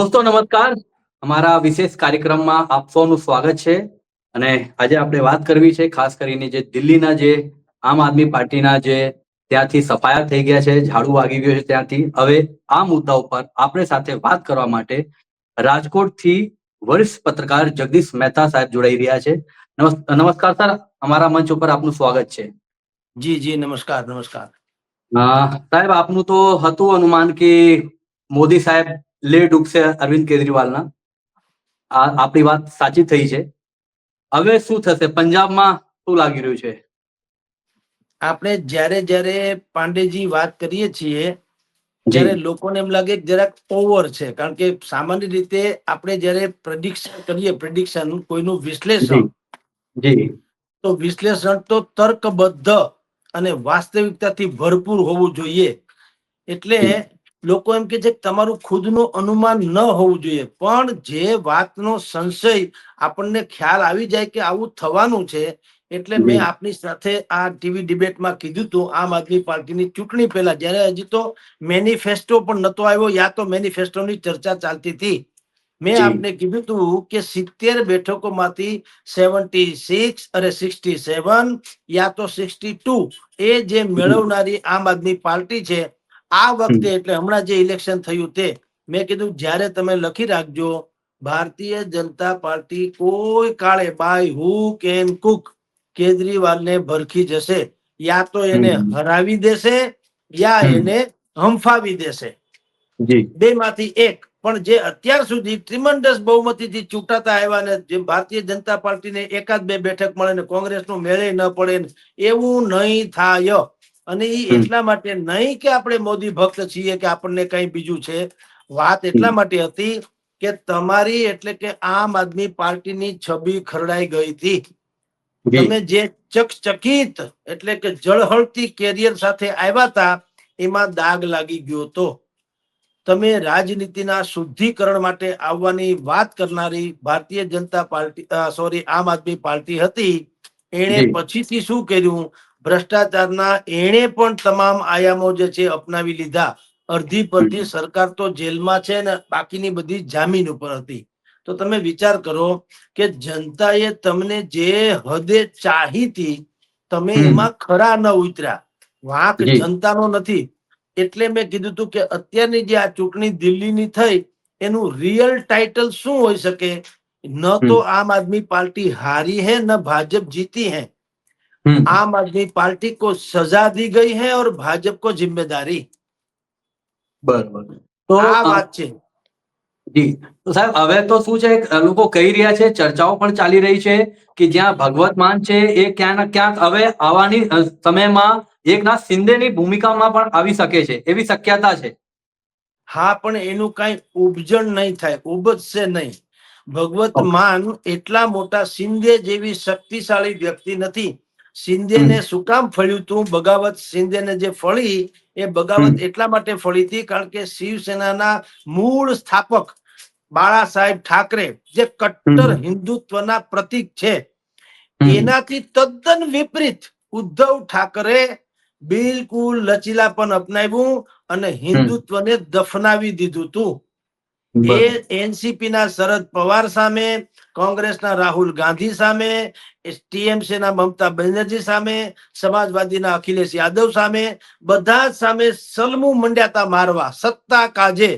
દોસ્તો નમસ્કાર. અમારા વિશેષ કાર્યક્રમમાં આપ સૌનું સ્વાગત છે. અને આજે આપણે વાત કરવી છે ખાસ કરીને જે દિલ્હીના જે આમ આદમી પાર્ટીના જે ત્યાંથી સફાયા થઈ ગયા છે ઝાડુ વાગી ગયો છે ત્યાંથી. હવે આ મુદ્દા ઉપર આપણે સાથે વાત કરવા માટે રાજકોટથી વરિષ્ઠ પત્રકાર જગદીશ મહેતા સાહેબ જોડાઈ રહ્યા છે. નમસ્કાર સર અમારા મંચ ઉપર આપનું સ્વાગત છે. જી જી નમસ્કાર નમસ્કાર. સાહેબ આપનું તો હતું અનુમાન કે મોદી સાહેબ લે ડૂબશે અરવિંદ કેજરીવાલના. આપણી વાત સાચી થઈ છે. હવે શું થશે? પંજાબમાં શું લાગી રહ્યું છે? આપણે જ્યારે જ્યારે પાંડેજી વાત કરીએ છીએ ત્યારે લોકોને એમ લાગે કે જરાક ઓવર છે. કારણ કે સામાન્ય રીતે આપણે જ્યારે પ્રેડિક્શન કરીએ પ્રેડિક્શન કોઈનું વિશ્લેષણ તો વિશ્લેષણ તો તર્કબદ્ધ અને વાસ્તવિકતાથી ભરપૂર હોવું જોઈએ. એટલે લોકો એમ કે છે કે તમારું ખુદનું અનુમાન ન હોવું જોઈએ પણ જે વાતનો સંશય આપણને ખ્યાલ આવી જાય કે આવું થવાનું છે એટલે મેં આપની સાથે આ ટીવી ડિબેટમાં કીધું હતું આમ આદમી પાર્ટીની ચૂંટણી પહેલા જ્યારે હજી તો મેનિફેસ્ટો પણ નતો આવ્યો યા તો મેનિફેસ્ટોની ચર્ચા ચાલતી હતી મેં. આપને કીધું હતું કે સિત્તેર બેઠકોમાંથી સેવન્ટી સિક્સ અને સિક્સટી સેવન યા તો સિક્સટી ટુ એ જે મેળવનારી આમ આદમી પાર્ટી છે આ વખતે એટલે હમણાં જે ઇલેક્શન થયું તે મેં કીધું જ્યારે તમે લખી રાખજો ભારતીય જનતા પાર્ટી કોઈ કાળે બાય હુ કેન કુક કેજરીવાલને ભરખી જશે યા તો એને હરાવી દેશે યા એને હંફાવી દેશે. બે માંથી એક પણ જે અત્યાર સુધી ટ્રિમન્ડસ બહુમતીથી ચૂંટાતા આવ્યા ને જે ભારતીય જનતા પાર્ટીને એકાદ બે બેઠક મળે ને કોંગ્રેસનું મેળે ન પડે ને એવું નહીં થાય. અને એ એટલા માટે નહીં કે આપણે મોદી ભક્ત છીએ કે આપણને કઈ બીજું છે. વાત એટલા માટે હતી કે તમારી એટલે કે આમ આદમી પાર્ટીની છબી ખરડાઈ ગઈ હતી. તમે જે ચકચકિત એટલે કે જળહળતી કેરિયર સાથે આવ્યા હતા એમાં દાગ લાગી ગયો હતો. તમે રાજનીતિના શુદ્ધિકરણ માટે આવવાની વાત કરનારી ભારતીય જનતા પાર્ટી સોરી આમ આદમી પાર્ટી હતી. એણે. પછીથી શું કર્યું? ભ્રષ્ટાચારના એણે પણ તમામ આયામો જે છે અપનાવી લીધા. અડધી પરથી સરકાર તો જેલમાં છે ને બાકીની બધી જામીન ઉપર હતી. તો તમે વિચાર કરો કે જનતાએ તમને જે હદે ચાહીતી તમે એમાં ખરા ન ઉતર્યા. વાંક જનતાનો નથી. એટલે મેં કીધું હતું કે અત્યારની જે આ ચૂંટણી દિલ્હીની થઈ એનું રિયલ ટાઇટલ શું હોઈ શકે? ન તો આમ આદમી પાર્ટી હારી હે ન ભાજપ જીતી હે. आम आदमी पार्टी को सजा दी गई है और भाजपा को जिम्मेदारी બરોબર તો આ અ, વાત છે જી તો સાહેબ હવે તો શું છે અ, લોકો કહી રહ્યા છે ચર્ચાઓ પણ ચાલી રહી છે કે જ્યાં ભગવત માન છે એ ક્યાંક ને ક્યાંક હવે આવવાની અ, સમયમાં એકનાથ શિંદેની ભૂમિકામાં પણ આવી શકે છે એવી શક્યતા છે હા પણ એનું કઈ ઉપજણ નહીં થાય ઉપજશે નહીં ભગવત Okay. માન એટલા મોટા શિંદે જેવી શક્તિશાળી વ્યક્તિ નથી શિંદેને શું કામ ફળ્યું તું બગાવત સિંધેને જે ફળી એ બગાવત એટલા માટે ફળી હતી કારણ કે શિવસેનાના મૂળ સ્થાપક બાળા સાહેબ ઠાકરે જે કટ્ટર હિન્દુત્વના પ્રતીક છે. એનાથી તદ્દન વિપરીત ઉદ્ધવ ઠાકરે બિલકુલ લચીલાપન અપનાવ્યું અને હિન્દુત્વને દફનાવી દીધું તું. એ એનસીપી ના શરદ પવાર સામે કોંગ્રેસના રાહુલ ગાંધી સામે ટીએમસીના મમતા બેનર્જી સામે સમાજવાદીના અખિલેશ યાદવ સામે બધા જ સામે સલમું મંડ્યાતા મારવા સત્તા કાજે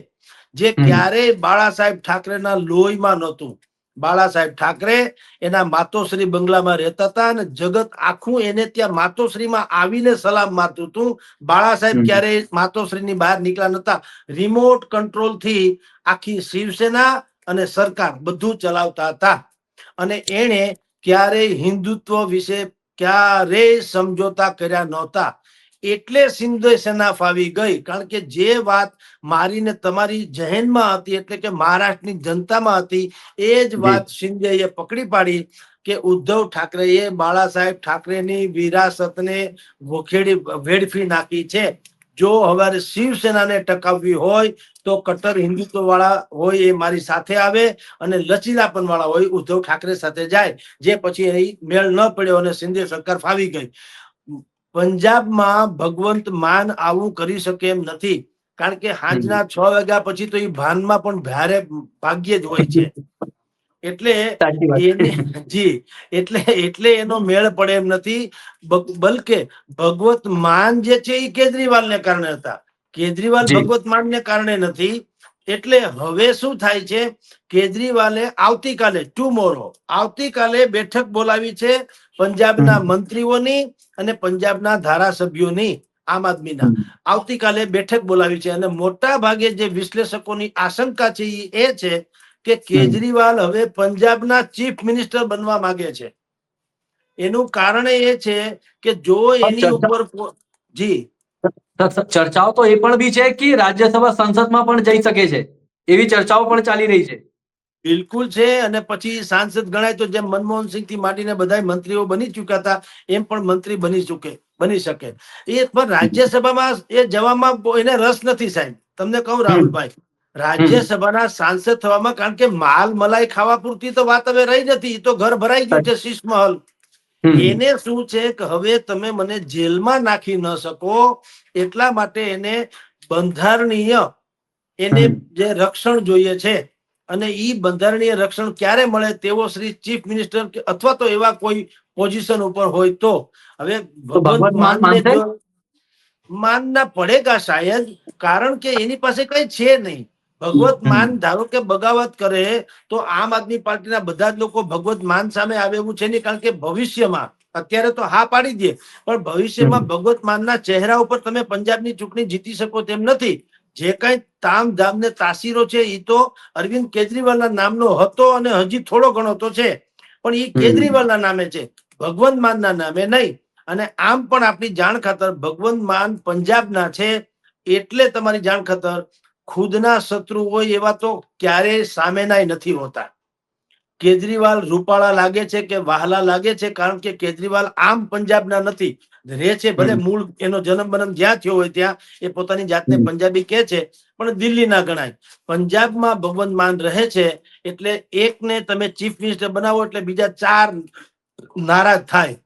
જે ક્યારેય બાળા સાહેબ ઠાકરેના લોહીમાં નહોતું. બાળા સાહેબ ઠાકરે એના માતોશ્રી બંગલામાં રહેતા હતા અને જગત આખું એને ત્યાં માતોશ્રીમાં આવીને સલામ મારતું હતું. બાળા સાહેબ. ક્યારેય માતોશ્રીની બહાર નીકળ્યા નતા રિમોટ કંટ્રોલથી આખી શિવસેના અને સરકાર બધું ચલાવતા હતા. અને એણે ક્યારેય હિન્દુત્વ વિશે ક્યારેય સમજોતા કર્યા નહોતા. એટલે સિંધુ સેના ફાવી ગઈ. કારણ કે જે વાત મારીને તમારી જહેનમાં હતી એટલે કે મહારાષ્ટ્રની જનતામાં હતી એ જ વાત શિંદેએ પકડી પાડી કે ઉદ્ધવ ઠાકરેએ બાળા સાહેબ ઠાકરેની વિરાસતને વખેડી વેડફી નાખી છે. જો હવે શિવસેનાને ટકાવવી હોય તો કટ્ટર હિન્દુત્વ વાળા હોય એ મારી સાથે આવે અને લચીલાપન વાળા હોય ઉદ્ધવ ઠાકરે સાથે જાય જે પછી એ મેળ ન પડ્યો અને સિંધે સરકાર ફાવી ગઈ. પંજાબમાં ભગવંત માન આવું કરી શકે એમ નથી. કારણ કે સાંજના છ વાગ્યા પછી તો એ ભાનમાં પણ ભારે ભાગ્યે જ હોય છે. એટલે જી એટલે એટલે એનો મેળ પડે એમ નથી. બલકે ભગવત માન જે છે એ કેજરીવાલ ને કારણે હતા. કેજરીવાલ. ભગવત માનને કારણે નથી એટલે હવે શું થાય છે? કેજરીવાલે આવતીકાલે ટુમોરો આવતીકાલે બેઠક બોલાવી છે પંજાબના મંત્રીઓની અને પંજાબના ધારાસભ્યોની આમ આદમીના. આવતીકાલે બેઠક બોલાવી છે અને મોટા ભાગે જે વિશ્લેષકોની આશંકા છે એ છે કે કેજરીવાલ હવે પંજાબના ચીફ મિનિસ્ટર બનવા માંગે છે. એનું કારણ એ છે કે જો એની ઉપર જી. ચર્ચાઓ તો એ પણ બી છે કે રાજ્યસભા સંસદમાં પણ જઈ શકે છે. એવી ચર્ચાઓ પણ ચાલી રહી છે. બિલકુલ છે અને પછી સાંસદ ગણાય તો જેમ મનમોહન સિંહથી માંડીને બધા મંત્રીઓ બની ચુક્યા હતા, એમ પણ મંત્રી બની ચૂકે, બની શકે. એ પણ રાજ્યસભામાં એ જવામાં એને રસ નથી સાહેબ. તમને કહું રાહુલભાઈ, રાજ્યસભાના સાંસદ થવામાં કારણ કે માલ મલાઈ ખાવા પૂરતી તો વાત હવે રહી નથી તો ઘર ભરાઈ ગયું છે શીશ મહલ. એને શું છે કે હવે તમે મને જેલમાં નાખી ન શકો એટલા માટે એને બંધારણીય એને જે રક્ષણ જોઈએ છે અને ઈ બંધારણીય રક્ષણ ક્યારે મળે તેવો શ્રી ચીફ મિનિસ્ટર કે અથવા તો એવા કોઈ પોઝિશન ઉપર હોય તો. હવે ભગવંત ભગવત માન માનને માનના પડેગા શાયદ કારણ કે એની પાસે કઈ છે નહીં. ભગવત માન ધારો કે બગાવત કરે તો આમ આદમી પાર્ટીના બધા જ લોકો ભગવત માન સામે આવે એવું છે નહીં કારણ કે ભવિષ્યમાં અત્યારે તો હા પાડી દે પણ ભવિષ્યમાં ભગવત માનના ચહેરા ઉપર તમે પંજાબની ચૂંટણી જીતી શકો તેમ નથી. જે કઈ તામ ધામ ને તાસીરો છે એ તો અરવિંદ કેજરીવાલના નામનો હતો અને હજી થોડો ઘણો તો છે. પણ એ કેજરીવાલના નામે છે ભગવંત માનના નામે નહીં. અને આમ પણ આપણી જાણ ખાતર ભગવંત માન પંજાબના છે એટલે તમારી જાણ ખાતર ખુદના શત્રુ હોય એવા તો ક્યારેય સામેનાય નથી હોતા. કેજરીવાલ રૂપાળા લાગે છે કે વાહલા લાગે છે? કારણ કે કેજરીવાલ આમ પંજાબના નથી. રહે છે ભલે મૂળ એનો જન્મ બનમ જ્યાં થયો હોય ત્યાં એ પોતાની જાતને પંજાબી કહે છે પણ દિલ્હી ના ગણાય. પંજાબમાં ભગવંત માન રહે છે એટલે એકને તમે ચીફ મિનિસ્ટર બનાવો એટલે બીજા ચાર નારાજ થાય.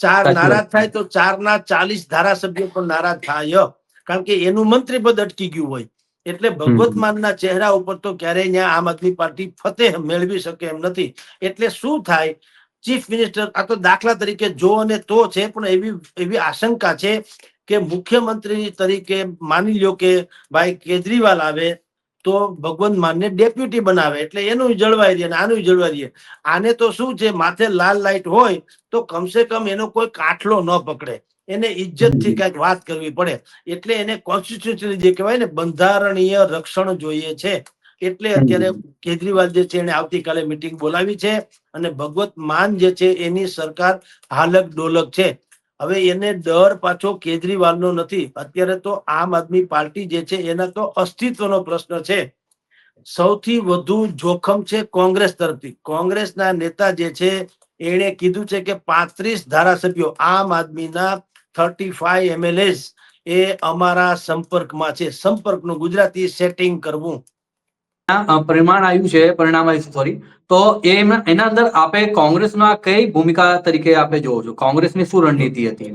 ચાર નારાજ થાય તો ચાર ના ચાલીસ ધારાસભ્યો પણ નારાજ થાય. કારણ કે એનું મંત્રી પદ અટકી ગયું હોય. એટલે ભગવત માનના ચહેરા ઉપર તો ક્યારેય ત્યાં આમ આદમી પાર્ટી ફતેહ મેળવી શકે એમ નથી. એટલે શું થાય? ચીફ મિનિસ્ટર આ તો દાખલા તરીકે જો અને તો છે પણ એવી એવી આશંકા છે કે મુખ્યમંત્રી તરીકે માની લ્યો કે ભાઈ કેજરીવાલ આવે તો ભગવંત માનને ડેપ્યુટી બનાવે. એટલે એનું જળવાઈ રહે અને આનું જળવાઈ રહે. આને તો શું છે? માથે લાલ લાઈટ હોય તો કમસે કમ એનો કોઈ કાઠલો ન પકડે. એને ઇજ્જતથી કંઈક વાત કરવી પડે. એટલે એને કોન્સ્ટિટ્યુશન જે કહેવાય ને બંધારણીય રક્ષણ જોઈએ છે. એટલે અત્યારે કેજરીવાલ જે છે એને આવતીકાલે મિટિંગ બોલાવી છે અને ભગવત માન જે છે એની સરકાર હાલક ડોલક છે. હવે એને ડર પાછો કેજરીવાલનો નથી. અત્યારે તો આમ આદમી પાર્ટી જે છે એના તો અસ્તિત્વનો પ્રશ્ન છે. સૌથી વધુ જોખમ છે કોંગ્રેસ તરફથી. કોંગ્રેસના નેતા જે છે એણે કીધું છે કે પાંત્રીસ ધારાસભ્યો આમ આદમીના થર્ટી ફાઈવ એમએલએસ એ અમારા સંપર્કમાં છે. સંપર્કનું ગુજરાતી સેટિંગ કરવું. પરિમાણ આવ્યું છે પરિણામ આવ્યું સોરી તો એ એના અંદર આપે કોંગ્રેસના કઈ ભૂમિકા તરીકે આપે જોવો છો? કોંગ્રેસની શું રણનીતિ હતી?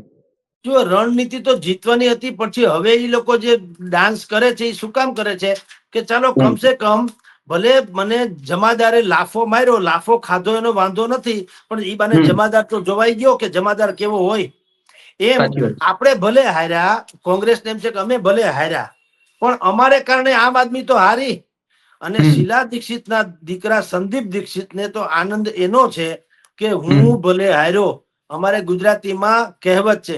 જો રણનીતિ તો જીતવાની હતી પછી હવે એ લોકો જે ડાન્સ કરે છે એ શું કામ કરે છે? કે ચાલો. કમસે કમ ભલે મને જમાદારે લાફો માર્યો લાફો ખાધો એનો વાંધો નથી પણ એ બાને જમાદાર તો જોવાઈ ગયો કે જમાદાર કેવો હોય? એમ આપણે ભલે હાર્યા કોંગ્રેસ એમ છે કે અમે ભલે હાર્યા પણ અમારે કારણે આમ આદમી તો હારી. અને શીલા દીક્ષિતના દીકરા સંદીપ દીક્ષિતને તો આનંદ એનો છે કે હું ભલે હાર્યો અમારે ગુજરાતીમાં કહેવત છે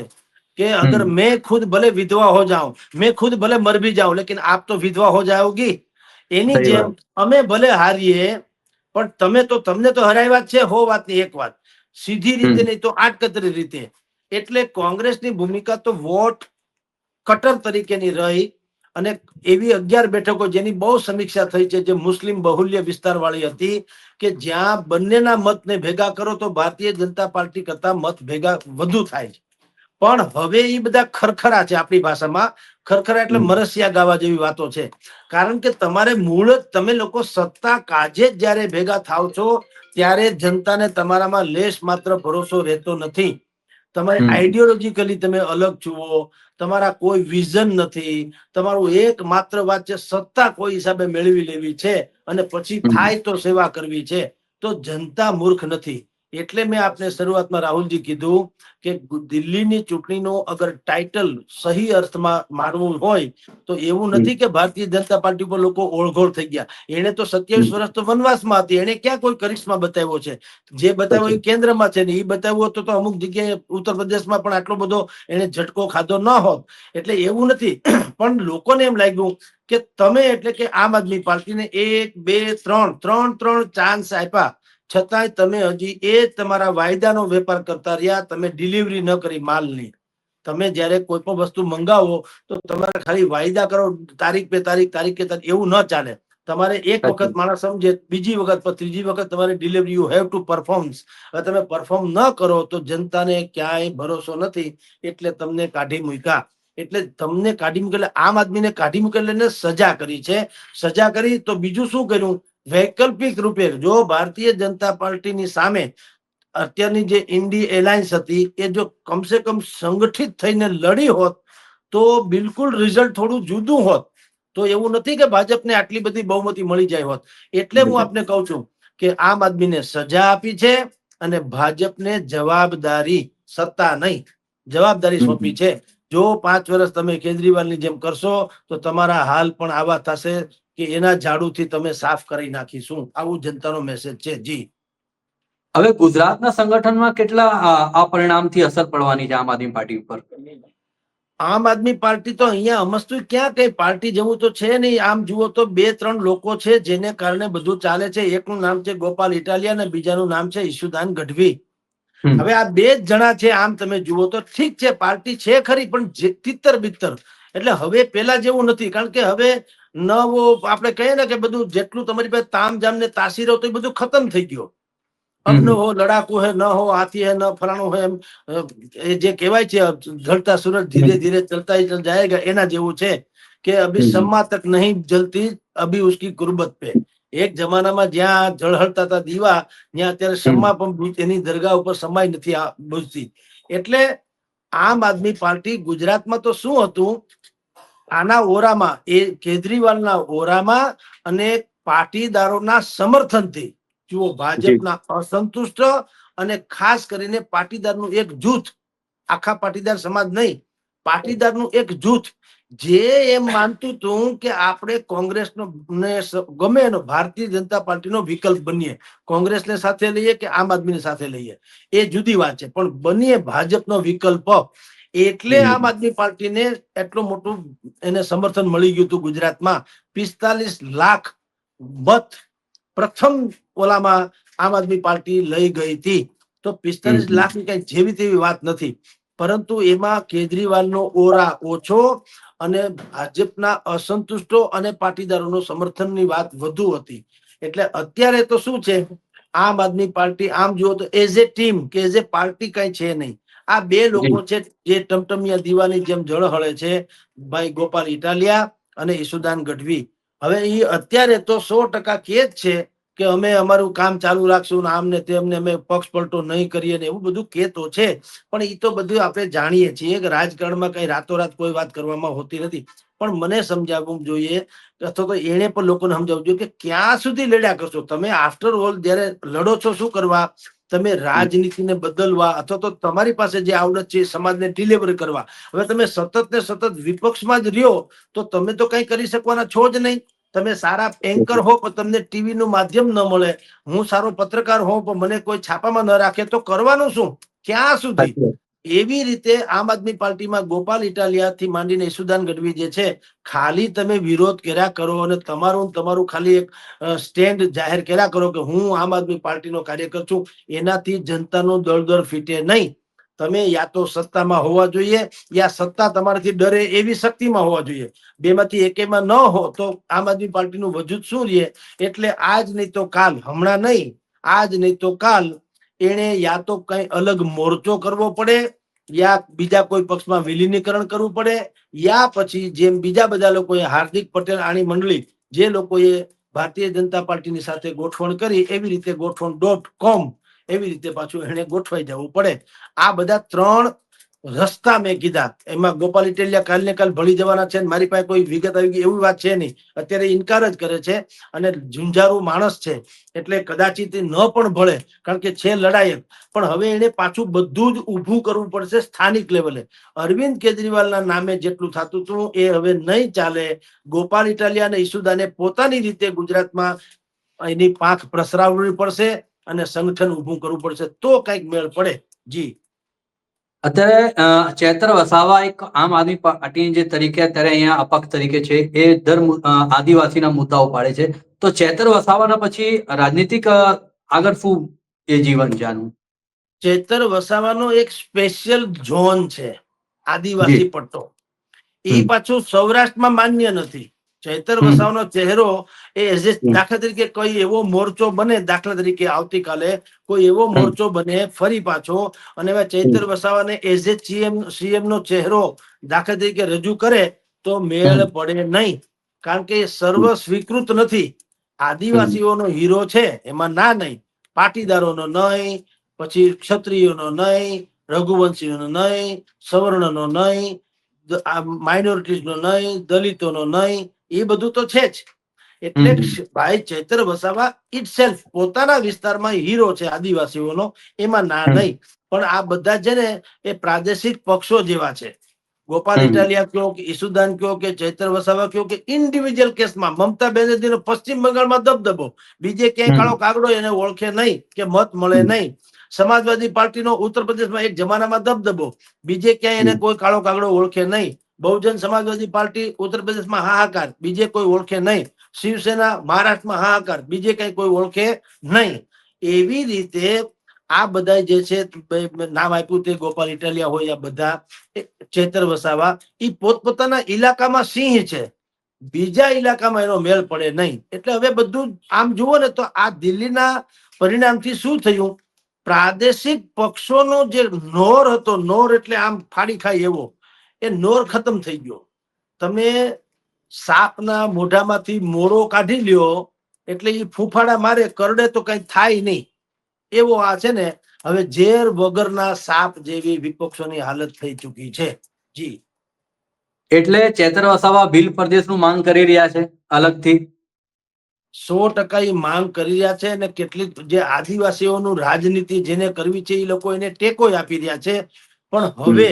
કે અગર મેં ખુદ ભલે વિધવા હો જાઉં મેં ખુદ ભલે મર ભી જાઉં લેકિન આપ તો વિધવા હો જાઓગી. એની જેમ અમે ભલે હારીએ પણ તમે તો તમને તો હરાય વાત છે હો વાત વાતની એક વાત. સીધી રીતે નહીં તો આટકતરી રીતે. એટલે કોંગ્રેસની ભૂમિકા તો વોટ કટર તરીકેની રહી અને એવી અગિયાર બેઠકો જેની બહુ સમીક્ષા થઈ છે જે મુસ્લિમ બહુલ્ય વિસ્તાર વાળી હતી કે જ્યાં બંનેના મતને ભેગા કરો તો ભારતીય જનતા પાર્ટી કરતા મત ભેગા વધુ થાય છે. પણ હવે એ બધા ખરખરા છે આપણી ભાષામાં. ખરખરા એટલે મરસિયા ગાવા જેવી વાતો છે. કારણ કે તમારે મૂળ જ તમે લોકો સત્તા કાજે જ જ્યારે ભેગા થાવ છો ત્યારે જનતાને તમારામાં લેશ માત્ર ભરોસો રહેતો નથી. તમારે આઈડિયોલોજીકલી તમે અલગ જુઓ તમારા કોઈ વિઝન નથી તમારું એક માત્ર વાત છે સત્તા કોઈ હિસાબે મેળવી લેવી છે અને પછી થાય તો સેવા કરવી છે તો જનતા મૂર્ખ નથી. એટલે મેં આપને શરૂઆતમાં રાહુલજી કીધું કે દિલ્હીની ચૂંટણીનો અગર ટાઇટલ સહી અર્થમાં માનવું હોય તો એવું નથી કે ભારતીય જનતા પાર્ટી પર લોકો ઓળઘોળ થઈ ગયા. એને તો સત્યાવીસ વર્ષ તો વનવાસમાં હતી એને ક્યાં કોઈ કરિશ્મા બતાવ્યો છે? જે બતાવ્યો એ કેન્દ્રમાં છે ને એ બતાવ્યો હોત તો તો અમુક જગ્યાએ ઉત્તર પ્રદેશમાં પણ આટલો બધો એને ઝટકો ખાધો ન હોત. એટલે એવું નથી. પણ લોકોને એમ લાગ્યું કે તમે એટલે કે આમ આદમી પાર્ટીને એક બે ત્રણ ત્રણ ત્રણ ચાન્સ આપ્યા. છતાંય તમે હજી એ તમારા વાયદાનો વેપાર કરતા રહ્યા તમે ડિલિવરી ન કરી માલની. તમે જ્યારે કોઈ પણ વસ્તુ મંગાવો તો તમારે ખાલી વાયદા કરો તારીખ પે તારીખ તારીખ કે તારીખ એવું ન ચાલે. તમારે એક વખત માણસ સમજે બીજી વખત પર ત્રીજી વખત તમારે delivery you have to performance હવે તમે પરફોર્મ ન કરો તો જનતાને ક્યાંય ભરોસો નથી એટલે તમને કાઢી મૂક્યા. એટલે તમને કાઢી મૂકે આમ આદમીને કાઢી મૂકે સજા કરી છે. સજા કરી તો બીજું શું કર્યું? વૈકલ્પિક રૂપે જો ભારતીય જનતા પાર્ટીની સામે અત્યારની જે ઇન્ડી એલાયન્સ હતી એ જો કમસે કમ સંગઠિત થઈને લડી હોત તો બિલકુલ રિઝલ્ટ થોડું જુદું હોત. તો એવું નથી કે ભાજપને આટલી બધી બહુમતી મળી જાય હોત. એટલે હું આપને કહું છું કે આમ આદમીને સજા આપી છે અને ભાજપને જવાબદારી સત્તા નહીં જવાબદારી સોંપી છે. જો પાંચ વર્ષ તમે કેજરીવાલની જેમ કરશો તો તમારા હાલ પણ આવા થશે કે એના ઝાડુથી તમે સાફ કરી નાખીશું. આવું જનતાનો મેસેજ છે. જી. હવે ગુજરાતના સંગઠનમાં કેટલા આ પરિણામથી અસર પડવાની છે આમ આદમી પાર્ટી ઉપર? આમ આદમી પાર્ટી તો અહીંયા અમસ્તુ ક્યાં કઈ પાર્ટી જેવું તો છે નહીં. આમ જુઓ તો બે ત્રણ લોકો છે જેને કારણે બધું ચાલે છે. એકનું નામ છે ગોપાલ ઇટાલિયા અને બીજાનું નામ છે ઈશુદાન ગઢવી. હવે આ બે જ જણા છે આમ તમે જુઓ તો ઠીક છે પાર્ટી છે ખરી પણ તિત્તર બિત્તર. એટલે હવે પેલા જેવું નથી કારણ કે હવે નવો આપણે કહીએ ને કે બધું જેટલું તમારી પાસે તામ જામ ને તાસી રહો તો એ બધું ખતમ થઈ ગયો. અન્ન હો લડાકુ હે ન હો હાથી હે ન ફલાણું હોય એમ એ જે કહેવાય છે ઢળતા સુરજ ધીરે ધીરે ચલતા જાયગા એના જેવું છે કે અભી સમાતક નહીં જલતી અભી ઉસકી ગુરબત પે. એક જમાનામાં જ્યાં જળહળતા હતા દીવા ત્યાં અત્યારે શમા પણ એની દરગાહ ઉપર સમાય નથી બુજતી એટલે આમ આદમી પાર્ટી ગુજરાતમાં તો શું હતું? આના ઓરામાં એ કેજરીવાલના ઓરામાં અને પાટીદારોના સમર્થનથી. જુઓ ભાજપના અસંતુષ્ટ અને ખાસ કરીને પાટીદારનું એક જૂથ. આખા પાટીદાર સમાજ નહીં. પાટીદારનું એક જૂથ. જે એમ માનતું હતું કે આપણે કોંગ્રેસનો ને ગમે એનો ભારતીય જનતા પાર્ટીનો વિકલ્પ બનીએ કોંગ્રેસને સાથે લઈએ કે આમ આદમીને સાથે લઈએ એ જુદી વાત છે. પણ બનીએ ભાજપનો વિકલ્પ એટલે આમ આદમી પાર્ટીને એટલું મોટું એને સમર્થન મળી ગયું હતું ગુજરાતમાં. પિસ્તાલીસ લાખ મત પ્રથમ ઓલામાં આમ આદમી પાર્ટી લઈ ગઈ હતી. તો પિસ્તાલીસ. લાખની કઈ જેવી તેવી વાત નથી. પરંતુ એમાં કેજરીવાલનો ઓરા ઓછો અને ભાજપના અસંતુષ્ટો અને પાટીદારોનો સમર્થનની વાત વધુ હતી. એટલે અત્યારે તો શું છે? આમ આદમી પાર્ટી આમ જુઓ તો એઝ એ ટીમ કે એઝ એ પાર્ટી કઈ છે નહીં. આ બે લોકો છે જે ટમટમિયા દીવાની જેમ જળહળે છે ભાઈ ગોપાલ ઇટાલિયા અને ઈસુદાન ગઢવી. હવે એ અત્યારે તો સો ટકા કે જ છે કે અમે અમારું કામ ચાલુ રાખશું આમ ને તેમને અમે પક્ષ પલટો નહીં કરીએ ને એવું બધું કેતો છે. પણ એ તો બધું આપણે જાણીએ છીએ કે રાજકારણમાં કઈ રાતોરાત કોઈ વાત કરવામાં હોતી નથી. પણ મને સમજાવવું જોઈએ અથવા તો એને પણ લોકોને સમજાવવું જોઈએ કે ક્યાં સુધી લડ્યા કરશો? તમે આફ્ટર ઓલ જ્યારે લડો છો શું કરવા? તમે રાજનીતિને બદલવા અથવા તો તમારી પાસે જે આવડત છે સમાજને ડિલિવર કરવા. હવે તમે સતત ને સતત વિપક્ષમાં જ રહ્યો તો તમે તો કઈ કરી શકવાના છો જ નહીં. તમે સારા એન્કર હો પણ તમને ટીવી નું માધ્યમ ન મળે. હું સારો પત્રકાર હો પણ મને કોઈ છાપામાં ન રાખે તો કરવાનું શું? ક્યાં સુધી? એવી રીતે આમ આદમી પાર્ટીમાં ગોપાલ ઇટાલિયા થી માંડીને ઈસુદાન ગઢવી જે છે ખાલી તમે વિરોધ કર્યા કરો અને તમારું તમારું ખાલી એક સ્ટેન્ડ જાહેર કર્યા કરો કે હું આમ આદમી પાર્ટીનો કાર્યકર છું. એનાથી જનતાનો દળદળ ફીટે નહીં. તમે યા તો સત્તામાં હોવા જોઈએ, યા સત્તા તમારાથી ડરે એવી શક્તિમાં હોવા જોઈએ. બેમાંથી એકેમાં ન હો તો આમ આદમી પાર્ટીનું વજૂદ શું રહે? એટલે આજ નહીં તો કાલ, હમણાં નહીં, આજ નહીં તો કાલ. એને યા તો કઈ અલગ મોરચો કરવો પડે, યા બીજા કોઈ પક્ષમાં વિલીનીકરણ કરવું પડે, યા પછી જેમ બીજા બધા લોકોએ હાર્દિક પટેલ, આની મંડળી, જે લોકોએ ભારતીય જનતા પાર્ટીની સાથે ગોઠવણ કરી, એવી રીતે ગોઠવણ ડોટ કોમ એવી રીતે પાછું એને ગોઠવાઈ જવું પડે. આ બધા ત્રણ રસ્તા મેં કીધા. એમાં ગોપાલ ઇટેલિયા કાલ ને કાલ ભળી જવાના છે મારી પાસે કોઈ વિગત આવી ગઈ એવી વાત છે નહીં. અત્યારે ઇનકાર જ કરે છે અને ઝુંઝારું માણસ છે. એટલે કદાચિત ન પણ ભળે, કારણ કે છે લડાયક. પણ હવે એને પાછું બધું જ ઊભું કરવું પડશે સ્થાનિક લેવલે. અરવિંદ કેજરીવાલના નામે જેટલું થતું હતું, એ હવે નહીં ચાલે. ગોપાલ ઇટાલિયા અને ઈસુદાને પોતાની રીતે ગુજરાતમાં એની પાંખ પ્રસરાવવી પડશે. અને સંગઠન ઊભું કરવું પડશે તો કંઈક મેળ પડે. જી. અત્યારે ચેતર વસાવા એક આમ આદમી પાર્ટીની જે તરીકે અત્યારે અહીંયા અપક્ષ તરીકે છે એ દર આદિવાસીના મુદ્દાઓ પાડે છે. તો ચેતર વસાવાના પછી રાજનીતિક આગળ શું એ જીવન છે આનું? ચેતર વસાવાનો એક સ્પેશિયલ ઝોન છે આદિવાસી. પટ્ટો. એ પાછું સૌરાષ્ટ્રમાં માન્ય નથી. ચૈતર. વસાવાનો ચહેરો એ એઝ એ દાખલા તરીકે કોઈ એવો મોરચો બને દાખલા તરીકે આવતીકાલે કોઈ એવો મોરચો બને ફરી પાછો અને એમાં ચૈતર વસાવાને એઝ એ સીએમ સીએમ નો ચહેરો દાખલા તરીકે રજૂ કરે તો મેળ પડે નહીં. કારણ કે સર્વ સ્વીકૃત નથી. આદિવાસીઓનો હીરો છે એમાં ના નહીં. પાટીદારોનો નહીં પછી ક્ષત્રિયોનો નહીં રઘુવંશીઓનો નહીં સવર્ણનો નહીં માઇનોરિટીઝનો નહીં દલિતોનો નહીં એ બધું તો છે જ. એટલે ભાઈ ચૈતર વસાવા ઇટ સેલ્ફ પોતાના વિસ્તારમાં હીરો છે આદિવાસીઓનો એમાં ના. નહીં. પણ આ બધા છે ને એ પ્રાદેશિક પક્ષો જેવા છે. ગોપાલ ઇટાલિયા કયો કે ઈસુદાન કયો કે ચૈતર વસાવા કયો કે ઇન્ડિવિજ્યુઅલ કેસમાં મમતા બેનર્જીનો પશ્ચિમ બંગાળમાં દબદબો. બીજે ક્યાંય કાળો કાગડો એને ઓળખે નહીં કે મત મળે નહીં. સમાજવાદી પાર્ટીનો ઉત્તર પ્રદેશમાં એક જમાનામાં દબદબો. બીજે ક્યાંય એને કોઈ કાળો કાગડો ઓળખે નહીં. બહુજન સમાજવાદી પાર્ટી ઉત્તર પ્રદેશમાં હાહાકાર, બીજે કોઈ ઓળખે નહીં. શિવસેના, મહારાષ્ટ્રમાં હાહાકાર, બીજે કઈ કોઈ ઓળખે નહીં. એવી રીતે આ બધા જે છે નામ આપ્યું તે ગોપાલ ઇટાલિયા હોય, આ બધા ચેતર વસાવા એ પોતપોતાના ઇલાકામાં સિંહ છે. બીજા ઇલાકામાં એનો મેળ પડે નહીં. એટલે હવે બધું આમ જુઓ ને તો આ દિલ્હીના પરિણામથી શું થયું? પ્રાદેશિક પક્ષોનો જે નોર હતો, નોર એટલે આમ ફાડી ખાય એવો. એ નોર ખતમ થઈ ગયો. તમે સાપના મોઢામાંથી મોરો કાઢી લ્યો એટલે એ ફૂફાડા મારે કરડે તો કઈ થાય નહીં. એવો આ છે ને હવે ઝેર વગરના સાપ જેવી વિપક્ષોની હાલત થઈ ચૂકી છે. જી. એટલે ચેતર વસાવા ભીલ પ્રદેશનું માંગ કરી રહ્યા છે અલગથી? સો ટકા એ માંગ કરી રહ્યા છે અને કેટલીક જે આદિવાસીઓનું રાજનીતિ જેને કરવી છે એ લોકો એને ટેકો આપી રહ્યા છે. પણ હવે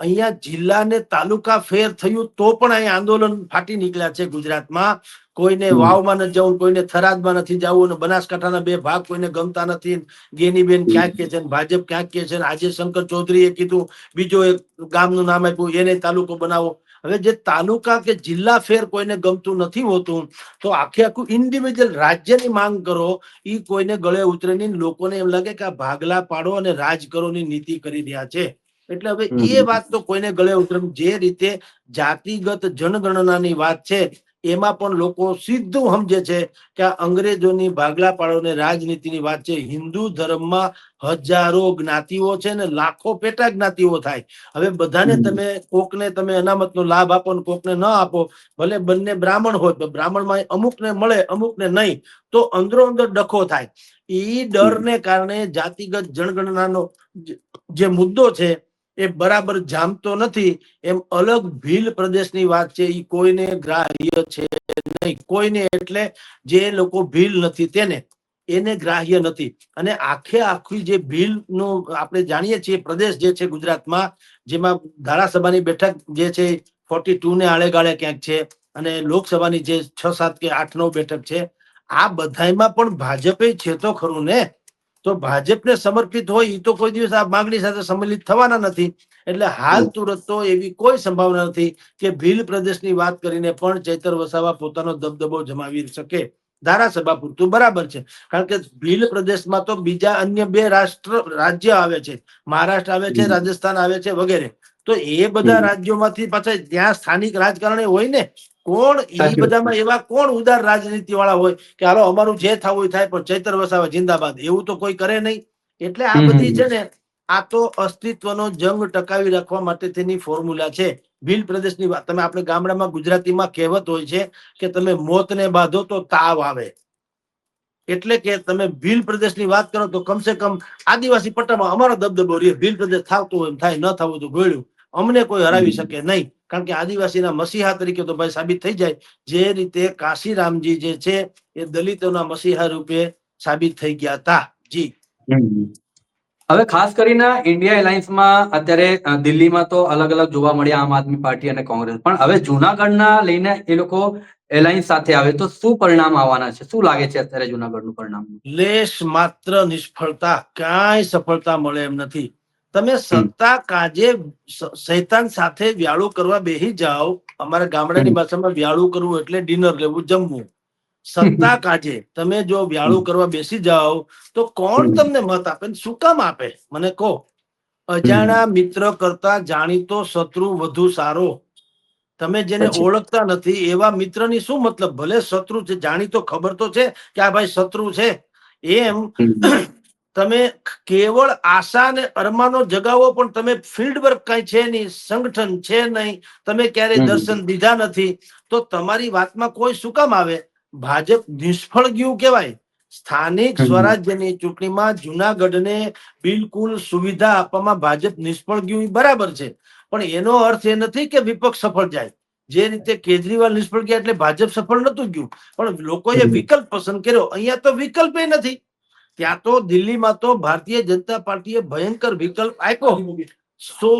અહીંયા જિલ્લા ને તાલુકા ફેર થયું તો પણ અહીંયા આંદોલન ફાટી નીકળ્યા છે ગુજરાતમાં. કોઈને વાવમાં નથી જવું કોઈને થરાદમાં નથી જવું અને બનાસકાંઠાના બે ભાગ કોઈને ગમતા નથી. ગેનીબેન ક્યાંક કે છે ભાજપ ક્યાંક કે છે આજે શંકર ચૌધરીએ કીધું બીજો એક ગામનું નામ આપ્યું એને તાલુકો બનાવો. હવે જે તાલુકા કે જિલ્લા ફેર કોઈને ગમતું નથી હોતું તો આખે આખું ઇન્ડિવિજ્યુઅલ રાજ્યની માંગ કરો એ કોઈને ગળે ઉતરે નહીં લોકોને એમ લાગે કે આ ભાગલા પાડો અને રાજ કરોની નીતિ કરી રહ્યા છે. એટલે હવે એ વાત તો કોઈને ગળે ઉતરે જે રીતે જાતિગત જનગણનાની વાત છે એમાં પણ લોકો સીધું સમજે છે કે આ અંગ્રેજોની ભાગલા પાડો અને રાજનીતિની વાત છે. હિન્દુ ધર્મમાં હજારો જ્ઞાતિઓ છે ને લાખો પેટા જ્ઞાતિઓ થાય. હવે બધાને તમે કોકને તમે અનામતનો લાભ આપો ને કોકને ન આપો ભલે બંને બ્રાહ્મણ હોય તો બ્રાહ્મણમાં અમુકને મળે અમુકને નહીં તો અંદરો અંદર ડખો થાય. એ ડરને કારણે જાતિગત જનગણનાનો જે મુદ્દો છે એ બરાબર જામતો નથી. એમ અલગ ભીલ પ્રદેશની વાત છે એ કોઈને ગ્રાહ્ય છે નહીં. કોઈને એટલે જે લોકો ભીલ નથી તેને, એને ગ્રાહ્ય નથી. અને આખે આખી જે ભીલનું આપણે જાણીએ છીએ, પ્રદેશ જે છે ગુજરાતમાં, જેમાં ધારાસભાની બેઠક જે છે, ફોર્ટી ટુ ને આળેગાળે ક્યાંક છે અને લોકસભાની જે છ સાત કે આઠ નવ બેઠક છે, આ બધાયમાં પણ ભાજપે છે તો ખરું ને તો ભાજપને સમર્પિત હોય એ તો કોઈ દિવસ આ માંગણી સાથે સંમેલિત થવાના નથી. એટલે હાલ તુરત તો એવી કોઈ સંભાવના નથી કે ભીલ પ્રદેશની વાત કરીને પણ ચૈતર વસાવા પોતાનો દબદબો જમાવી શકે. ધારાસભા પૂરતું બરાબર છે. કારણ કે ભીલ પ્રદેશમાં તો બીજા અન્ય બે રાષ્ટ્ર રાજ્ય આવે છે. મહારાષ્ટ્ર આવે છે રાજસ્થાન આવે છે વગેરે. તો એ બધા રાજ્યોમાંથી પાછા જ્યાં સ્થાનિક રાજકારણી હોય ને કોણ? એ. બધામાં એવા કોણ ઉદાર રાજનીતિ વાળા હોય કે હાલો અમારું જે થવું હોય થાય પણ ચૈતર વસાવા જિંદાબાદ. એવું તો કોઈ કરે નહીં. એટલે આ બધી છે ને આ તો અસ્તિત્વનો જંગ ટકાવી રાખવા માટે તેની ફોર્મ્યુલા છે. ભીલ પ્રદેશની વાત તમે આપણે ગામડામાં ગુજરાતીમાં કહેવત હોય છે કે તમે મોતને બાંધો તો તાવ આવે. એટલે કે તમે ભીલ પ્રદેશની વાત કરો તો કમસે કમ આદિવાસી પટ્ટામાં અમારો દબદબો રહે ભીલ પ્રદેશ થાવતો હોય એમ થાય ન થવું તો ગોળ્યું અમને કોઈ હરાવી શકે નહીં. કારણ કે આદિવાસીના મસીહા તરીકે તો ભાઈ સાબિત થઈ જાય. જે રીતે કાશીરામજી જે છે એ દલિતોના મસીહા રૂપે સાબિત થઈ ગયા હતા. જી. હવે ખાસ કરીને ઇન્ડિયા એલાયન્સમાં અત્યારે દિલ્હીમાં તો અલગ અલગ જોવા મળ્યા આમ આદમી પાર્ટી અને કોંગ્રેસ. પણ હવે જુનાગઢના લઈને એ લોકો એલાયન્સ સાથે આવે તો શું પરિણામ આવવાના છે? શું લાગે છે અત્યારે જુનાગઢનું પરિણામ લેશ માત્ર નિષ્ફળતા. કાંઈ સફળતા મળે એમ નથી. તમે સત્તા કાજે શૈતાન સાથે વ્યાળું કરવા બેહી જાઓ. અમારા ગામડાની. ભાષામાં વ્યાળું કરવું એટલે ડિનર લેવું જમવું. સત્તા કાજે તમે જો વ્યાળું કરવા બેસી જાઓ તો કોણ તમને મત આપે ને શું કામ આપે? મને કહો. અજાણા મિત્ર કરતા જાણીતો શત્રુ વધુ સારો. તમે જેને ઓળખતા નથી એવા મિત્રની શું મતલબ? ભલે શત્રુ છે જાણીતો ખબર તો છે કે આ ભાઈ શત્રુ છે. એમ. તમે કેવળ આશા અને અરમાનો જગાવો પણ તમે ફિલ્ડ વર્ક કઈ છે નહીં સંગઠન છે નહીં તમે ક્યારેય દર્શન દીધા નથી તો તમારી વાતમાં કોઈ શું કામ આવે? ભાજપ નિષ્ફળ ગયું કહેવાય. સ્થાનિક સ્વરાજ્યની ચૂંટણીમાં જુનાગઢને બિલકુલ સુવિધા આપવામાં ભાજપ નિષ્ફળ ગયું એ બરાબર છે. પણ એનો અર્થ એ નથી કે વિપક્ષ સફળ જાય. જે રીતે કેજરીવાલ નિષ્ફળ ગયા એટલે ભાજપ સફળ નતું ગયું. પણ લોકોએ. વિકલ્પ પસંદ કર્યો. અહીંયા તો વિકલ્પ નથી. ત્યાં તો દિલ્હીમાં તો ભારતીય જનતા પાર્ટીએ ભયંકર વિકલ્પ આપ્યો. સો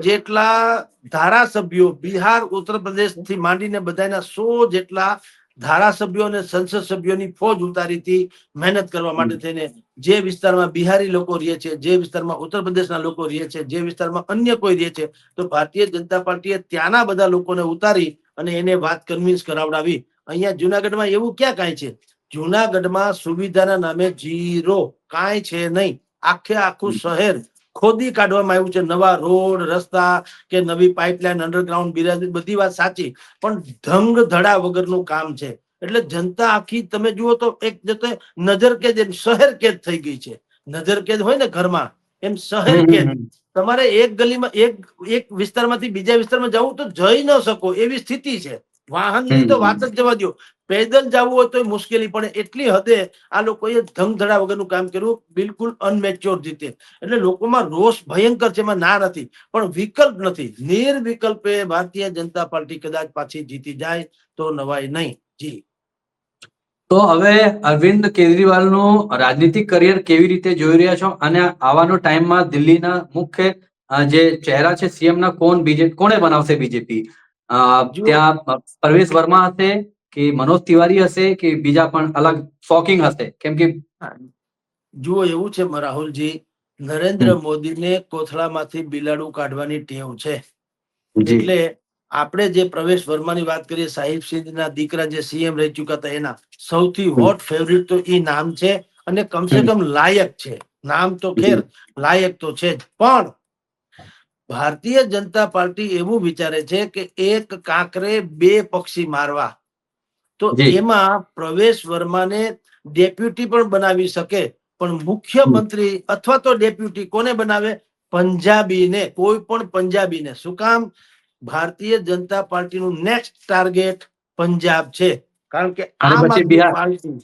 જેટલા ધારાસભ્યો બિહાર ઉત્તર પ્રદેશથી માંડીને બધાના સો જેટલા ધારાસભ્યો અને સંસદ સભ્યોની ફોજ ઉતારી હતી મહેનત કરવા માટે થઈને. જે વિસ્તારમાં બિહારી લોકો રહે છે જે વિસ્તારમાં ઉત્તર પ્રદેશના લોકો રહે છે જે વિસ્તારમાં અન્ય કોઈ રહે છે તો ભારતીય જનતા પાર્ટીએ ત્યાંના બધા લોકોને ઉતારી અને એને વાત કન્વિન્સ કરાવડાવી. અહીંયા જુનાગઢમાં એવું ક્યાં કાંઈ છે? જુનાગઢમાં સુવિધાના નામે જીરો કાંઈ છે નહીં. આખે આખું શહેર ખોદી કાઢવામાં આવ્યું છે. નવા રોડ રસ્તા કે નવી પાઇપલાઇન અંડરગ્રાઉન્ડ બિરાજ બધી વાત સાચી. પણ ધંગ ધડા વગરનું કામ છે. એટલે જનતા આખી તમે જુઓ તો એક જતે નજર કેદ એમ શહેર કેદ થઈ ગઈ છે. નજર કેદ હોય ને ઘરમાં એમ શહેર કેદ. તમારે એક ગલીમાં એક એક વિસ્તારમાંથી બીજા વિસ્તારમાં જવું તો જઈ ન શકો એવી સ્થિતિ છે. વાહનની તો વાત જ જવા દો પેદલ જવું હોય તો મુશ્કેલી પડે એટલી હદે આ લોકોએ ધમધડા વગરનું કામ કર્યું બિલકુલ અનમેચ્યોર રીતે. એટલે લોકોમાં રોષ ભયંકર છે એમાં ના નથી. પણ વિકલ્પ નથી. નિર્વિકલ્પે ભારતીય જનતા પાર્ટી કદાચ પાછી જીતી જાય તો નવાય નહીં. જી. તો હવે અરવિંદ કેજરીવાલનું રાજનીતિક કરિયર કેવી રીતે જોઈ રહ્યા છો? અને આવવાનો ટાઈમમાં દિલ્હીના મુખ્ય જે ચહેરા છે સીએમ ના કોણ બીજે કોણે બનાવશે બીજેપી. ત્યાં પરવેશ વર્મા હશે કે મનોજ તિવારી હશે કે બીજા પણ અલગ શોકિંગ હશે? કેમ કે જુઓ એવું છે રાહુલજી નરેન્દ્ર મોદીને કોથળામાંથી બિલાડું કાઢવાની ટેવ છે. એટલે આપણે જે પ્રવેશ વર્માની વાત કરીએ સાહિબ સિંધના દીકરા જે સીએમ રહી ચુક્યા હતા એના સૌથી હોટ ફેવરિટ તો એ નામ છે અને કમસે. કમ લાયક છે. નામ તો ખેર લાયક તો છે જ. પણ ભારતીય જનતા પાર્ટી એવું વિચારે છે કે એક કાંકરે બે પક્ષી મારવા. તો એમાં પ્રવેશ વર્માને ડેપ્યુટી પણ બનાવી શકે પણ મુખ્યમંત્રી અથવા તો ડેપ્યુટી કોને બનાવે? પંજાબીને કોઈ પણ પંજાબીને. શું કામ? ભારતીય જનતા પાર્ટીનું નેક્સ્ટ ટાર્ગેટ પંજાબ છે. કારણ કે આ પછી બિહાર. પાર્ટી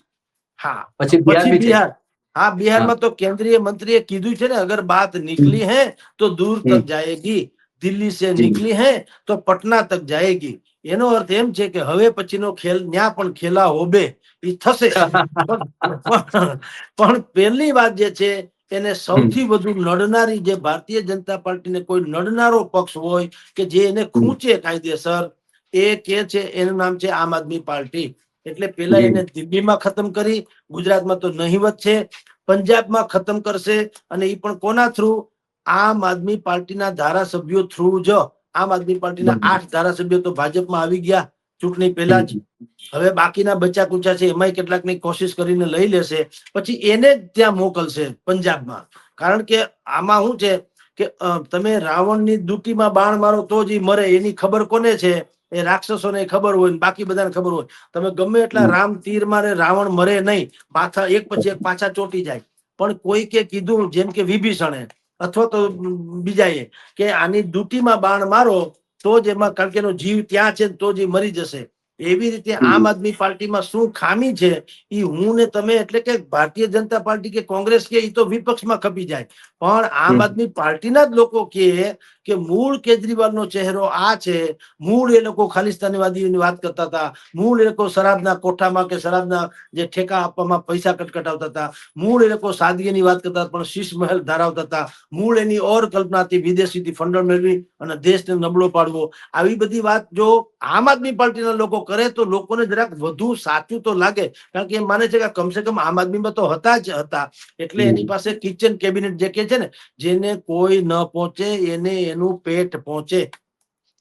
હા. પછી બિહાર. પછી બી છે બિહાર હા બિહારમાં તો કેન્દ્રીય મંત્રીએ કીધું છે ને અગર બાત निकली है तो दूर હમ. तक जाएगी दिल्ली से જી. निकली है तो पटना तक जाएगी એનો અર્થ એમ છે કે હવે પછીનો ખેલ ન્યા પણ ખેલા હોબે એ થશે પણ પણ પહેલી વાત જે છે એને સૌથી વધુ નડનારી જે ભારતીય જનતા પાર્ટીને કોઈ નડનારો પક્ષ હોય કે જે એને ખૂંચે કાયદેસર એ કે છે એનું નામ છે આમ આદમી પાર્ટી એટલે પેલા એને દિલ્હીમાં ખતમ કરી ગુજરાતમાં તો નહીવત છે પંજાબમાં ખતમ કરશે અને એ પણ કોના થ્રુ? આમ આદમી પાર્ટીના ધારાસભ્યો થ્રુ જ. આમ આદમી પાર્ટીના આઠ ધારાસભ્યો તો ભાજપમાં આવી ગયા ચૂંટણી પહેલા જ. હવે બાકીના બચ્ચા કુચા છે એમાંય કેટલાકની કોશિશ કરીને લઈ લેશે. પછી એને જ ત્યાં મોકલશે પંજાબમાં. કારણ કે આમાં શું છે કે તમે રાવણની દુટીમાં બાણ મારો તો જ ઈ મરે એની ખબર કોને છે? એ રાક્ષસોને ખબર હોય ને બાકી બધાને ખબર હોય. તમે ગમે એટલા રામ તીર મારે રાવણ મરે નહીં પાછા એક પછી એક પાછા ચોટી જાય. પણ કોઈ કે કીધું જેમ કે વિભીષણે અથવા તો બીજાએ કે આની દુટીમાં બાણ મારો તો જ એમાં કારણ કે એનો જીવ ત્યાં છે તો જ મરી જશે. એવી રીતે આમ આદમી પાર્ટીમાં શું ખામી છે એ હું ને તમે એટલે કે ભારતીય જનતા પાર્ટી કે કોંગ્રેસ કે એ તો વિપક્ષમાં ખપી જાય. પણ આમ આદમી પાર્ટીના જ લોકો કહે કે મૂળ કેજરીવાલનો ચહેરો આ છે. મૂળ એ લોકો ખાલિસ્તાનીવાદીઓની વાત કરતા હતા. મૂળ એ લોકો શરાબના કોઠામાં કે શરાબના જે ઠેકા આપવામાં પૈસા કટકટાવતા હતા. મૂળ એ લોકો સાદગીની વાત કરતા પણ શીશ મહેલ ધરાવતા હતા. મૂળ એની ઓર કલ્પનાથી વિદેશીથી ફંડ મેળવી અને દેશને નબળો પાડવો. આવી બધી વાત જો આમ આદમી પાર્ટીના લોકો કરે તો લોકોને જરાક વધુ સાચું તો લાગે. કારણ કે એ માને છે કે કમસે કમ આમ આદમીમાં તો હતા જ હતા. એટલે એની પાસે કિચન કેબિનેટ જે કે છે ને જેને કોઈ ન પહોંચે એને એનું પેટ પહોંચે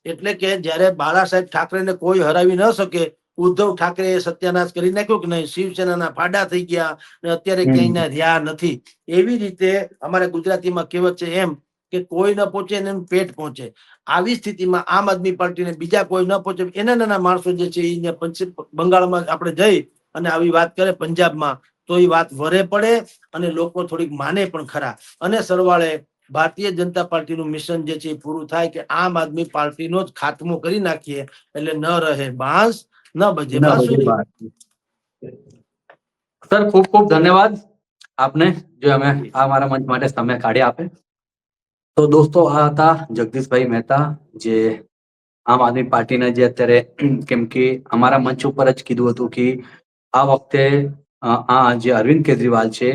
એટલે કે જયારે બાળા સાહેબ ઠાકરેને કોઈ હરાવી ન શકે ઉદ્ધવ ઠાકરે સત્યાનાશ કરી નાખ્યો કે નહીં? શિવસેનાના ફાડા થઈ ગયા ને અત્યારે. ક્યાંયના રહ્યા નથી. એવી રીતે અમારે ગુજરાતીમાં કહેવત છે એમ કે કોઈ ન પહોંચે એનું પેટ પહોંચે આવી સ્થિતિમાં આમ આદમી પાર્ટીને બીજા કોઈ ન પહોંચે એના નાના માણસો જે છે એ બંગાળમાં આપણે જઈ અને આવી વાત કરે પંજાબમાં તો એ વાત વરે પડે અને લોકો થોડીક માને પણ ખરા. અને સરવાળે ભારતીય જનતા પાર્ટીનું મિશન જે છે એ પૂરું થાય કે આમ આદમી પાર્ટીનો જ ખાતમો કરી નાખીએ એટલે ન રહે બાંસ ન બજે. સર ખૂબ ખૂબ ધન્યવાદ આપને જો અમે આ મારા મંચ માટે સમય કાઢી આપે તો દોસ્તો આ હતા જગદીશભાઈ મહેતા જે આમ આદમી પાર્ટીના જે અત્યારે કેમ કે અમારા મંચ ઉપર જ કીધું હતું કે આ વખતે આ જે અરવિંદ કેજરીવાલ છે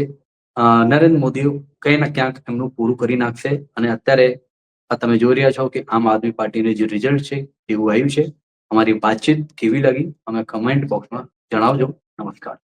નરેન્દ્ર મોદી કંઈ ના ક્યાંક એમનું પૂરું કરી નાખશે અને અત્યારે આ તમે જોઈ રહ્યા છો કે આમ આદમી પાર્ટીનું જે રિઝલ્ટ છે એવું આવ્યું છે. અમારી વાતચીત કેવી લાગી? અમે કમેન્ટ બોક્સમાં જણાવજો. નમસ્કાર.